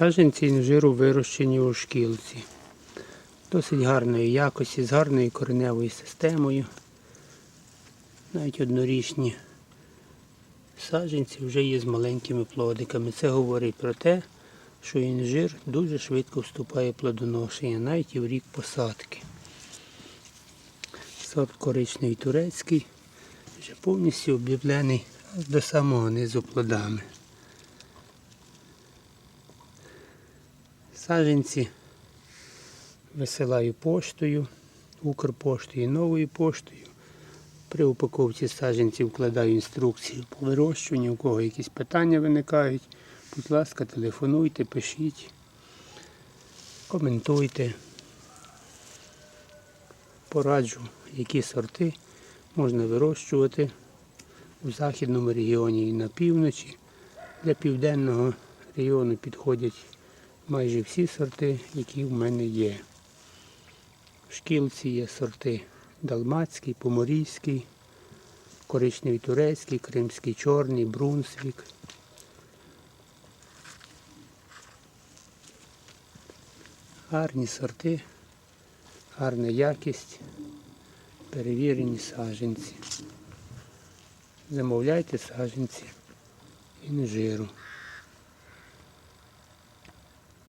Саджанці інжиру вирощені у шкілці. Досить гарної якості, з гарною кореневою системою. Навіть однорічні саджанці вже є з маленькими плодиками. Це говорить про те, що інжир дуже швидко вступає в плодоношення, навіть і в рік посадки. Сорт коричневий турецький, вже повністю об'явлений до самого низу плодами. Саджанці висилаю поштою, Укрпоштою новою поштою. При упаковці саджанців вкладаю інструкцію по вирощуванню, у кого якісь питання виникають. Будь ласка, телефонуйте, пишіть, коментуйте. Пораджу, які сорти можна вирощувати у західному регіоні і на півночі. Для південного регіону підходять майже всі сорти, які в мене є. В шкілці є сорти далмацький, поморійський, коричневий турецький, кримський чорний, брунсвік. Гарні сорти, гарна якість, перевірені саджанці. Замовляйте саджанці інжиру.